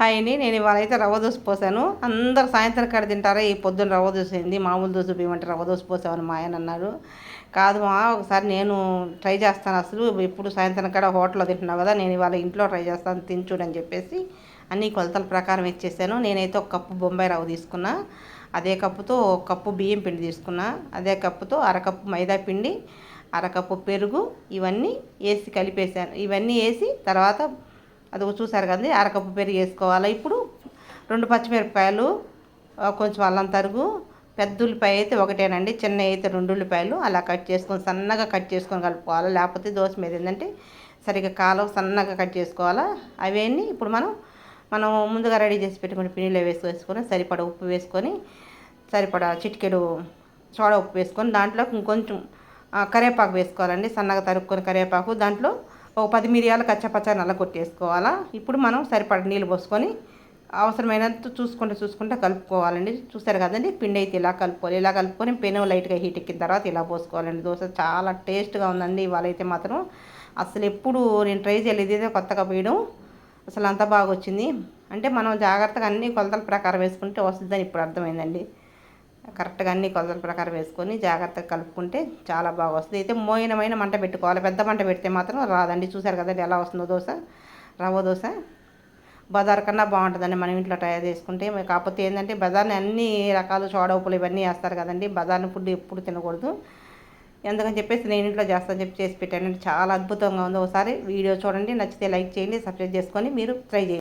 Hi అండి నేను ఇవాళ అయితే రవ్వ దోశ పోసాను. అందరు సాయంత్రం కాడ తింటారా? ఈ పొద్దున్న రవ్వ దోశ అయింది మామూలు దోశ బియ్యమంటే రవ్వ దోశ పోసామని మా ఆయన అన్నారు కాదు మా ఒకసారి నేను ట్రై చేస్తాను అసలు. ఇప్పుడు సాయంత్రం కాడ హోటల్లో తింటున్నావు కదా నేను ఇవాళ ఇంట్లో ట్రై చేస్తాను తినచూడని చెప్పేసి అన్ని కొలతల ప్రకారం ఇచ్చేసాను. నేనైతే ఒక కప్పు బొంబాయి రవ్వ తీసుకున్నా. అదే కప్పుతో ఒక కప్పు బియ్యం పిండి తీసుకున్నా. అదే కప్పుతో అరకప్పు మైదా పిండి అరకప్పు పెరుగు ఇవన్నీ వేసి కలిపేసాను. ఇవన్నీ వేసి తర్వాత అది చూసారు కదండి అరకప్పు పెరుగు వేసుకోవాలి? ఇప్పుడు రెండు పచ్చిమిరపకాయలు కొంచెం అల్లం తరుగు పెద్ద ఉల్లిపాయ అయితే ఒకటేనండి చిన్న అయితే రెండు ఉల్లిపాయలు అలా కట్ చేసుకొని సన్నగా కట్ చేసుకొని కలుపుకోవాలి? లేకపోతే దోశ మీద ఏంటంటే సరిగ్గా కాలం సన్నగా కట్ చేసుకోవాలా? అవన్నీ ఇప్పుడు మనం మనం ముందుగా రెడీ చేసి పెట్టుకుని పిండిలో వేసి వేసుకొని సరిపడ ఉప్పు వేసుకొని సరిపడ చిటికెడు సోడా ఉప్పు వేసుకొని దాంట్లో ఇంకొంచెం కరివేపాకు వేసుకోవాలండి సన్నగా తరుక్కొని కరివేపాకు దాంట్లో ఒక పది మిరియాలు కచ్చపచ్చ నల్ల కొట్టేసుకోవాలా ఇప్పుడు మనం సరిపడ నీళ్ళు పోసుకొని అవసరమైనంత చూసుకుంటే చూసుకుంటే కలుపుకోవాలండి. చూసారు కదండి? పిండి అయితే ఇలా కలుపుకోవాలి. ఇలా కలుపుకొని పెను లైట్గా హీట్ ఎక్కిన తర్వాత ఇలా పోసుకోవాలండి. దోశ చాలా టేస్ట్గా ఉందండి. ఇవాళ అయితే మాత్రం అసలు ఎప్పుడు నేను ట్రై చేయలేదు. ఇదే కొత్తగా పోయడం. అసలు అంత బాగా వచ్చింది అంటే మనం జాగ్రత్తగా అన్ని కొలతల ప్రకారం వేసుకుంటే వస్తుందని ఇప్పుడు అర్థమైందండి. కరెక్ట్గా అన్ని కొలతల ప్రకారం వేసుకొని జాగ్రత్తగా కలుపుకుంటే చాలా బాగా వస్తుంది. అయితే మోయినమైన మంట పెట్టుకోవాలి. పెద్ద మంట పెడితే మాత్రం రాదండి. చూసారు కదండి ఎలా వస్తుందో దోశ? రవ్వ దోశ? బజార్ కన్నా బాగుంటుందండి. మనం ఇంట్లో తయారు చేసుకుంటే కాకపోతే ఏంటంటే బజార్ని అన్ని రకాలు చోడ ఉప్పులు ఇవన్నీ వేస్తారు కదండి. బజార్ని ఫుడ్ ఎప్పుడు తినకూడదు. ఎందుకని చెప్పేసి నేను ఇంట్లో చేస్తాను చెప్పి చేసి పెట్టానండి. చాలా అద్భుతంగా ఉంది. ఒకసారి వీడియో చూడండి. నచ్చితే లైక్ చేయండి సబ్స్క్రైబ్ చేసుకొని మీరు ట్రై చేయండి.